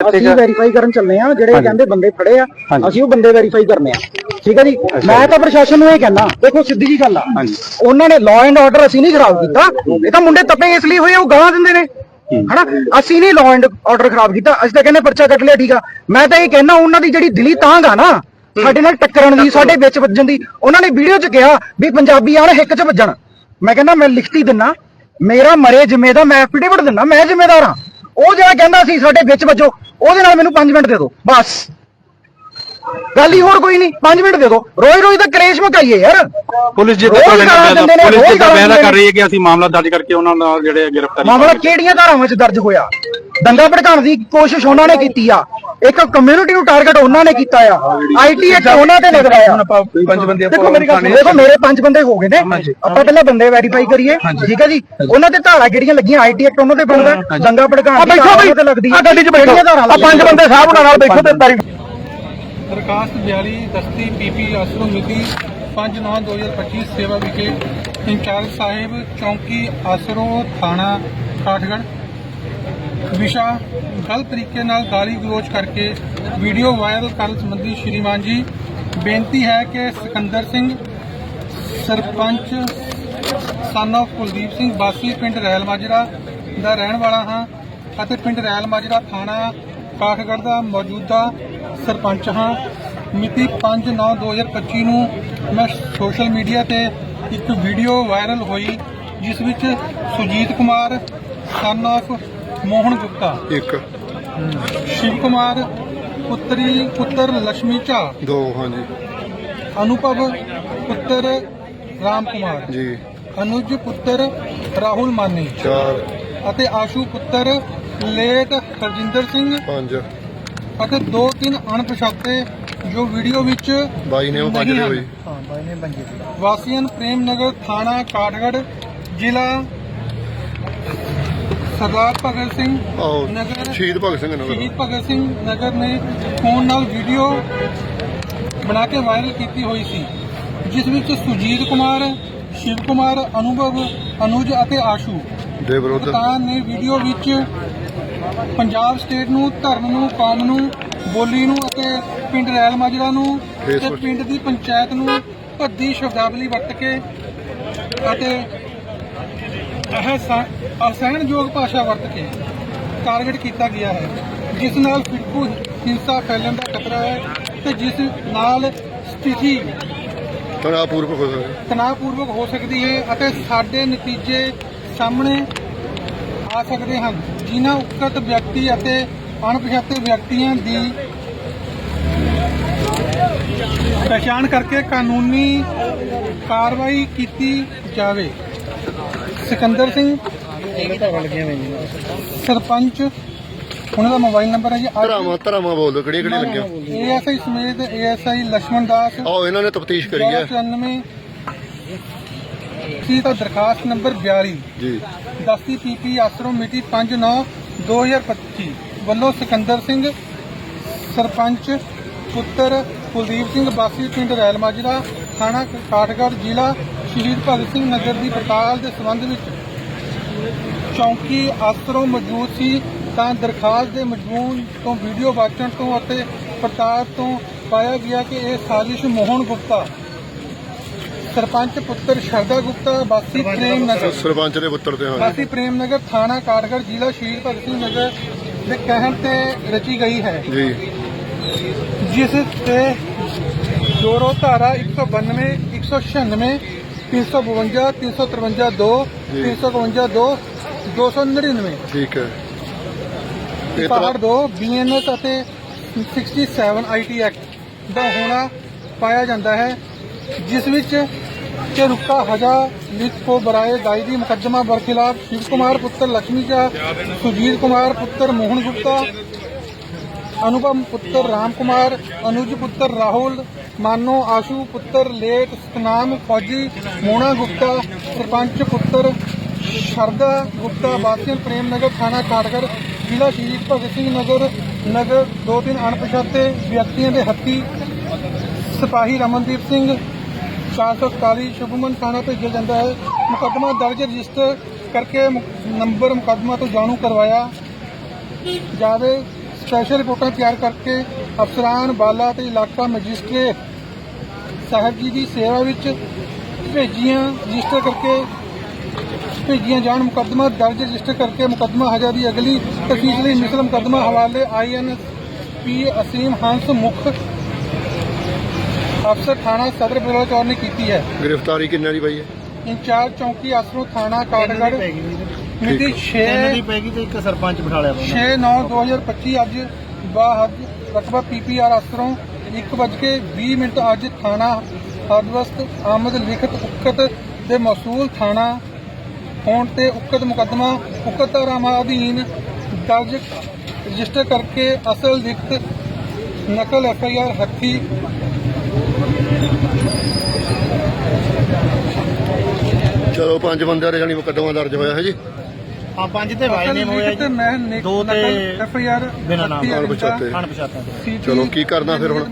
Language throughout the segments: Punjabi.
ਅਸੀਂ ਵੈਰੀਫਾਈ ਕਰਨ ਚੱਲੇ ਆ ਜਿਹੜੇ ਕਹਿੰਦੇ ਬੰਦੇ ਫੜੇ ਆ। ਅਸੀਂ ਉਹ ਬੰਦੇ ਵੈਰੀਫਾਈ ਕਰਨੇ ਆ। ਠੀਕ ਹੈ ਜੀ? ਮੈਂ ਤਾਂ ਪ੍ਰਸ਼ਾਸਨ ਨੂੰ ਇਹ ਕਹਿਣਾ ਦੇਖੋ ਸਿੱਧੀ ਜੀ ਗੱਲ ਆ। ਉਹਨਾਂ ਨੇ ਲਾਅ ਐਂਡ ਆਰਡਰ ਅਸੀਂ ਨਹੀਂ ਖਰਾਬ ਕੀਤਾ। ਇਹ ਤਾਂ ਮੁੰਡੇ ਤੱਪੇ ਇਸ ਲਈ ਹੋਏ ਆ, ਉਹ ਗਾਲਾਂ ਦਿੰਦੇ ਨੇ। ਹਨਾ? ਅਸੀਂ ਨਹੀਂ ਲਾਅ ਐਂਡ ਆਰਡਰ ਖਰਾਬ ਕੀਤਾ। ਅਸੀਂ ਤਾਂ ਕਹਿੰਦੇ ਪਰਚਾ ਕੱਟ ਲਿਆ ਠੀਕ ਆ। ਮੈਂ ਤਾਂ ਇਹ ਕਹਿਣਾ ਉਹਨਾਂ ਦੀ ਜਿਹੜੀ ਦਿਲੀ ਤਾਂਗ ਆ ਨਾ ਸਾਡੇ ਨਾਲ ਟੱਕਰਨ ਦੀ ਸਾਡੇ ਵਿੱਚ ਵੱਜਣ ਦੀ ਉਹਨਾਂ ਨੇ ਵੀਡੀਓ 'ਚ ਕਿਹਾ ਵੀ ਪੰਜਾਬੀ ਆਣ ਹਿੱਕ 'ਚ ਵੱਜਣ। ਮੈਂ ਕਹਿੰਦਾ ਮੈਂ ਲਿਖਤੀ ਦਿੰਨਾ ਮੇਰਾ ਮਰੇ ਜਿੰਮੇ ਦਾ ਮੈਂ ਐਫੀਡੇਵਿਟ ਦਿੰਨਾ ਮੈਂ ਜ਼ਿੰਮੇਦਾਰ ਹਾਂ। ਉਹ ਜਿਹੜਾ ਕਹਿੰਦਾ ਸੀ ਸਾਡੇ ਵਿੱਚ ਵੱਜੋ ਉਹਦੇ ਨਾਲ ਮੈਨੂੰ 5 ਮਿੰਟ ਦੇ ਦਿਓ ਬਸ। ਗੱਲ ਹੀ ਹੋਰ ਕੋਈ ਨਹੀਂ 5 ਮਿੰਟ ਦੇ ਦਿਓ। ਰੋਜ਼ ਰੋਜ਼ ਤਾਂ ਕਲੇਸ਼ ਮਕਾਈਏ ਯਾਰ। ਪੁਲਿਸ ਜਿੱਦਾਂ ਰੋਜ਼ ਤੁਹਾਡੇ ਗਾਲਾਂ ਨਾਲ ਦਿੰਦੇ ਨੇ, ਪੁਲਿਸ ਰੋਜ਼ ਜਿੱਦਾਂ ਗਾਲਾਂ ਬਹਿਦਾ ਕਰ ਰਹੀ ਹੈ ਕਿ ਅਸੀਂ ਮਾਮਲਾ ਦਰਜ ਕਰਕੇ ਉਹਨਾਂ ਨਾਲ ਜਿਹੜੇ ਗ੍ਰਿਫਤਾਰੀ ਮਾਮਲਾ ਕਿਹੜੀਆਂ ਧਾਰਾਵਾਂ 'ਚ ਦਰਜ ਹੋਇਆ? ਦੰਗਾ ਭੜਕਾਉਣ ਦੀ ਕੋਸ਼ਿਸ਼ ਉਹਨਾਂ ਨੇ ਕੀਤੀ ਆ। ਇੱਕ ਕਮਿਊਨਿਟੀ ਨੂੰ ਟਾਰਗੇਟ ਉਹਨਾਂ ਨੇ ਕੀਤਾ ਆ। ਆਈਟੀ ਐਕਟ ਉਹਨਾਂ ਤੇ ਲੱਗਦਾ ਆ ਪੰਜ ਬੰਦੇ ਦੇਖੋ ਮੇਰੀ ਗੱਲ ਸੁਣੋ। ਦੇਖੋ ਮੇਰੇ ਪੰਜ ਬੰਦੇ ਹੋ ਗਏ ਨੇ। ਆਪਾਂ ਪਹਿਲਾਂ ਬੰਦੇ ਵੈਰੀਫਾਈ ਕਰੀਏ। ਠੀਕ ਹੈ ਜੀ? ਉਹਨਾਂ ਤੇ ਧਾਰਾ ਕਿਹੜੀਆਂ ਲੱਗੀਆਂ? ਆਈਟੀ ਐਕਟ ਉਹਨਾਂ ਤੇ ਬਣਦਾ। ਦੰਗਾ ਭੜਕਾਉਣ ਦੀ ਧਾਰਾ ਉਹਨਾਂ ਤੇ ਲੱਗਦੀ ਆ। ਗੱਡੀ 'ਚ ਬੈਠੋ। ਆ ਪੰਜ ਬੰਦੇ ਸਾਹਿਬ ਨਾਲ ਬੈਠੋ ਤੇ ਤਾਰੀਫ ਦਰਖਾਸਤ 42 ਦਸਤੀ ਪੀਪੀ ਅਸਰੋ ਮਿਤੀ 5/9/2025 ਸੇਵਾ ਵਿਖੇ ਇੰਚਾਰਜ ਸਾਹਿਬ ਚੌਂਕੀ ਅਸਰੋ ਥਾਣਾ ਕਾਠਗੜ੍ਹ। ਵਿਸ਼ਾ ਗਲਤ ਤਰੀਕੇ ਨਾਲ ਗਾਲੀ ਗਲੋਚ ਕਰਕੇ ਵੀਡੀਓ ਵਾਇਰਲ ਕਰਨ ਸੰਬੰਧੀ ਸ਼੍ਰੀਮਾਨ ਜੀ, ਬੇਨਤੀ ਹੈ ਕਿ ਸਿਕੰਦਰ ਸਿੰਘ, ਸਰਪੰਚ ਸਨ ਆਫ ਕੁਲਦੀਪ ਸਿੰਘ ਬਾਸੀ ਪਿੰਡ ਰੈਲ ਮਾਜਰਾ ਦਾ ਰਹਿਣ ਵਾਲਾ ਹਾਂ ਅਤੇ ਪਿੰਡ ਰੈਲ ਮਾਜਰਾ ਥਾਣਾ ਕਾਠਗੜ੍ਹ ਦਾ ਮੌਜੂਦਾ ਸਰਪੰਚ ਹਾਂ। ਮਿਤੀ 5/9/2025 ਨੂੰ ਮੈਂ ਸੋਸ਼ਲ ਮੀਡੀਆ ਤੇ ਇੱਕ ਵੀਡੀਓ ਵਾਇਰਲ ਹੋਈ, ਜਿਸ ਵਿੱਚ ਸੁਜੀਤ ਕੁਮਾਰ ਸਨ ਆਫ ਮੋਹਨ ਗੁਪਤਾ। ਇੱਕ। ਸ਼ਿਵ ਕੁਮਾਰ ਪੁੱਤਰੀ ਪੁੱਤਰ ਲక్ష్ਮੀ ਝਾ। ਦੋ ਹਾਂਜੀ। ਅਨੁਭਵ ਪੁੱਤਰ ਰਾਮ ਕੁਮਾਰ। ਜੀ। ਅਨੁਜ ਪੁੱਤਰ ਰਾਹੁਲ ਮਾਨੀ। ਚਾਰ। ਅਤੇ ਆਸ਼ੂ ਪੁੱਤਰ ਲੇਟ ਹਰਜਿੰਦਰ ਸਿੰਘ। ਪੰਜ। ਅਤੇ ਦੋ ਤਿੰਨ ਅਣਪਛਾਤੇ ਜੋ ਵੀਡੀਓ ਵਿੱਚ ਬਾਈ ਨੇ ਉਹ ਪੰਜ ਦੇ। ਹੋਈ। ਹਾਂ ਬਾਈ ਨੇ ਬੰਜੇ ਵਾਸੀਅਨ ਪ੍ਰੇਮ ਨਗਰ ਥਾਣਾ ਕਾਠਗੜ੍ਹ ਜ਼ਿਲ੍ਹਾ ਸਰਦਾਰ ਭਗਤ ਸਿੰਘ ਨਗਰ ਸ਼ਹੀਦ ਭਗਤ ਸਿੰਘ ਨਗਰ। ਸ਼ਹੀਦ ਭਗਤ ਸਿੰਘ ਨਗਰ ਨੇ ਫੋਨ ਨਾਲ ਵੀਡੀਓ ਬਣਾ ਕੇ ਵਾਇਰਲ ਕੀਤੀ ਹੋਈ ਸੀ ਜਿਸ ਵਿੱਚ ਸੁਜੀਤ ਕੁਮਾਰ ਸ਼ਿਵ ਕੁਮਾਰ ਅਨੁਭਵ ਅਨੁਜ ਅਤੇ ਆਸ਼ੂ ਦੇ ਵਿਰੁੱਧ। ਕਪਤਾਨ ਨੇ ਵੀਡੀਓ ਵਿੱਚ ਪੰਜਾਬ ਸਟੇਟ ਨੂੰ ਧਰਮ ਨੂੰ ਕੌਮ ਨੂੰ ਬੋਲੀ ਨੂੰ ਅਤੇ ਪਿੰਡ ਰੈਲ ਮਾਜਰਾ ਨੂੰ ਤੇ Facebook ਪਿੰਡ ਦੀ ਪੰਚਾਇਤ ਨੂੰ ਭੱਦੀ ਸ਼ਬਦਾਵਲੀ ਵਰਤ ਕੇ ਅਤੇ ਇਹ ਅਸਹਿਣਯੋਗ ਭਾਸ਼ਾ ਵਰਤ ਕੇ ਟਾਰਗੇਟ ਕੀਤਾ ਗਿਆ ਹੈ ਜਿਸ ਨਾਲ ਫਿਰਕੂ ਹਿੰਸਾ ਫੈਲਣ ਦਾ ਖਤਰਾ ਹੈ ਤੇ ਜਿਸ ਨਾਲ ਸਥਿਤੀ ਤਣਾਅ ਪੂਰਵਕ ਹੋ ਸਕਦਾ ਤਣਾਅਪੂਰਵਕ ਹੋ ਸਕਦੀ ਹੈ ਅਤੇ ਸਾਡੇ ਨਤੀਜੇ ਸਾਹਮਣੇ ਆ ਸਕਦੇ ਹਨ ਜਿਨ੍ਹਾਂ ਉਕਤ ਵਿਅਕਤੀ ਅਤੇ ਅਣਪਛਾਤੇ ਵਿਅਕਤੀਆਂ ਦੀ ਪਛਾਣ ਕਰਕੇ ਕਾਨੂੰਨੀ ਕਾਰਵਾਈ ਕੀਤੀ ਜਾਵੇ। ਸਿਕੰਦਰ ਸਿੰਘ। ਸਰਪੰਚ। ਉਹਨਾਂ ਦਾ ਮੋਬਾਈਲ ਨੰਬਰ ਹੈ ਜੀ ਅੱਠ- ਧਰਾਵਾਂ ਬੋਲ ਦੋ ਕਿਹੜੀਆਂ ਕਿਹੜੀਆਂ ਲੱਗੀਆਂ? ASI ਸਮੇਤ ASI ਲక్ష్మణ ਦਾਸ। ਆਓ ਇਹਨਾਂ ਨੇ ਤਫਤੀਸ਼ ਕਰੀ ਹੈ। 94 ਕੀ ਤਾਂ ਦਰਖਾਸਤ ਨੰਬਰ 42 ਜੀ। 10 ਪੀਪੀ ਆਸਰੋ ਮਿਤੀ 59 2025 ਵੱਲੋਂ ਸਿਕੰਦਰ ਸਿੰਘ ਸਰਪੰਚ ਪੁੱਤਰ ਕੁਲਦੀਪ ਸਿੰਘ ਬਾਸੀ ਪਿੰਡ ਰੈਲ ਮਾਜਰਾ ਥਾਣਾ ਕਾਟਗੜ ਜ਼ਿਲ੍ਹਾ ਸ਼ਹੀਦ ਭਗਤ ਸਿੰਘ ਨਗਰ ਦੀ ਪੜਤਾਲ ਦੇ ਸੰਬੰਧ ਵਿੱਚ ਚੌਂਕੀ ਆਸਰੋ ਮੌਜੂਦ ਸੀ ਤਾਂ ਦਰਖਾਸਤ ਦੇ ਮਜ਼ਮੂਨ ਤੋਂ ਵੀਡੀਓ ਵਾਚਣ ਤੋਂ ਅਤੇ ਪੜਤਾਲ ਤੋਂ ਪਾਇਆ ਗਿਆ ਕਿ ਇਹ ਸਾਜ਼ਿਸ਼ ਮੋਹਨ ਗੁਪਤਾ ਸਰਪੰਚ ਪੁੱਤਰ ਸ਼ਰਦਾ ਗੁਪਤਾ ਬਾਸੀ ਪ੍ਰੇਮ ਨਗਰ ਸਰਪੰਚ ਦੇ ਪੁੱਤਰ ਤੇ ਹਾਂ ਬਾਸੀ ਪ੍ਰੇਮ ਨਗਰ ਥਾਣਾ ਕਾਠਗੜ੍ਹ ਜ਼ਿਲ੍ਹਾ ਸ਼ਹੀਦ ਭਗਤ ਸਿੰਘ ਨਗਰ ਦੇ ਕਹਿਣ ਤੇ ਰਚੀ ਗਈ ਹੈ। ਜੀ। ਜਿਸ ਤੇ ਜੋਰੋ ਧਾਰਾ 192 196 352 353 2 ਜੀ। 352 2 299 ਠੀਕ ਹੈ ਇਹ ਪਹਾੜ ਤਰ੍ਹਾਂ 2 ਬੀਐਨਐਸ ਅਤੇ 67 ਆਈਟੀ ਐਕਟ ਦਾ ਹੋਣਾ ਪਾਇਆ ਜਾਂਦਾ ਹੈ ਜਿਸ ਵਿੱਚ ਕਿ ਰੁਕਾ ਹਜਾ ਲਿਖ ਕੋ ਬਰਾਏ ਦਾਇਦੀ ਮੁਕੱਦਮਾ ਬਰਖਿਲਾਫ ਸ਼ਿਵ ਕੁਮਾਰ ਪੁੱਤਰ ਲక్ష్ਮੀ ਝਾ ਸੁਜੀਤ ਕੁਮਾਰ ਪੁੱਤਰ ਮੋਹਨ ਗੁਪਤਾ ਅਨੁਪਮ ਪੁੱਤਰ ਰਾਮ ਕੁਮਾਰ ਅਨੁਜ ਪੁੱਤਰ ਰਾਹੁਲ, ਮਾਨੋ ਆਸ਼ੂ ਪੁੱਤਰ ਲੇਟ, ਸਤਨਾਮ ਫੌਜੀ ਮੋਨਾ ਗੁਪਤਾ, ਸਰਪੰਚ ਪੁੱਤਰ ਸ਼ਰਦਾ ਗੁਪਤਾ ਵਾਸੀਅਨ ਪ੍ਰੇਮ ਨਗਰ, ਥਾਣਾ ਕਾਠਗੜ੍ਹ ਜ਼ਿਲ੍ਹਾ ਸ਼ਹੀਦ ਭਗਤ ਸਿੰਘ ਨਗਰ ਨਗਰ, ਦੋ ਤਿੰਨ ਅਣਪਛਾਤੇ ਵਿਅਕਤੀਆਂ ਦੇ ਹੱਥੀ ਸਿਪਾਹੀ ਰਮਨਦੀਪ ਸਿੰਘ 441 ਸ਼ੁਭਮਨ ਥਾਣਾ ਭੇਜਿਆ ਜਾਂਦਾ ਹੈ। ਮੁਕੱਦਮਾ ਦਰਜ ਰਜਿਸਟਰ ਕਰਕੇ ਮੁ- ਨੰਬਰ ਮੁਕੱਦਮਾ ਤੋਂ ਜਾਣੂ ਕਰਵਾਇਆ ਜਾਵੇ। ਸਪੈਸ਼ਲ ਰਿਪੋਰਟਾਂ ਤਿਆਰ ਕਰਕੇ ਅਫਸਰਾਨ ਬਾਲਾ ਤੇ ਇਲਾਕਾ ਮੈਜਿਸਟ੍ਰੇਟ ਸਾਹਿਬ ਜੀ ਦੀ ਸੇਵਾ ਵਿੱਚ ਭੇਜੀਆਂ ਰਜਿਸਟਰ ਕਰਕੇ ਭੇਜੀਆਂ ਜਾਣ ਮੁਕੱਦਮਾ ਦਰਜ ਰਜਿਸਟਰ ਕਰਕੇ ਮੁਕੱਦਮਾ ਹਜੇ ਦੀ ਅਗਲੀ ਤਫਤੀਸ਼ ਲਈ ਮਿਸਲ ਮੁਕੱਦਮਾ ਹਵਾਲੇ ਆਈਐਨ ਪੀ ਅਸੀਮ ਹੰਸ ਮੁਖ ਅਫਸਰ ਥਾਣਾ ਸਦਰ ਬਲੋਚੌਰ ਨੇ ਕੀਤੀ ਹੈ। ਗ੍ਰਿਫਤਾਰੀ ਕਿੰਨਾਂ ਦੀ ਬਾਈ ਹੈ? ਇੰਚਾਰਜ ਚੌਂਕੀ ਅਸਰੋ ਥਾਣਾ ਕਾਟਗੜ ਮਿਤੀ 6 ਦੀ ਪੈਗੀ ਤੇ ਇੱਕ ਸਰਪੰਚ ਬਿਠਾ ਲਿਆ 6 9 2025 ਅੱਜ ਬਾਹਦ ਰਕਬਾ ਪੀਪੀਆਰ ਅਸਰੋਂ 1:20 ਮਿੰਟ ਅੱਜ ਥਾਣਾ ਹਦਵਸਤ ਆਮਦ ਲਿਖਤ ਉਕਤ ਦੇ ਮਸੂਲ ਥਾਣਾ ਹੋਣ ਤੇ ਉਕਤ ਮੁਕੱਦਮਾ ਉਕਤ ਧਾਰਾਵਾਂ ਅਧੀਨ ਦਰਜ ਰਜਿਸਟਰ ਕਰਕੇ ਅਸਲ ਲਿਖਤ ਨਕਲ ਐਫ ਆਈ ਆਰ ਹੱਥੀ ਚਲੋ ਪੰਜ ਬੰਦਿਆਂ ਦੇ ਜਾਨੀ ਮੁਕੱਦਮਾ ਦਰਜ ਹੋਇਆ ਹੈ ਜੀ। ਆ ਪੰਜ ਤੇ ਵਾਈ ਨੇਮ ਹੋਇਆ ਜੀ। ਮੈਂ ਨਿਕ ਦੋ ਤੇ ਨਕਲ ਐਫ ਆਈ ਆਰ ਬਿਨਾਂ ਨਾਮ ਨਾਲ ਪਛਾਤੇ। ਖਾਣ ਪਛਾਤਾਂ ਤੇ। ਚਲੋ, ਕੀ ਕਰਨਾ ਫਿਰ ਹੁਣ?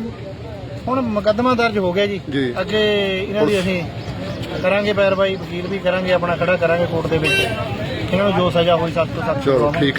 ਹੁਣ ਮੁਕੱਦਮਾ ਦਰਜ ਹੋ ਗਿਆ ਜੀ। ਜੀ। ਅੱਗੇ ਇਹਨਾਂ ਦੀ ਅਸੀਂ ਕਰਾਂਗੇ ਪੈਰਵਾਈ ਵਕੀਲ ਵੀ ਕਰਾਂਗੇ ਆਪਣਾ ਖੜਾ ਕਰਾਂਗੇ ਕੋਰਟ ਦੇ ਵਿੱਚ। ਇਹਨਾਂ ਨੂੰ ਜੋ ਸਜ਼ਾ ਹੋਈ ਸਖਤ ਤੋਂ ਸਖਤ ਚਲੋ ਠੀਕ ਹੈ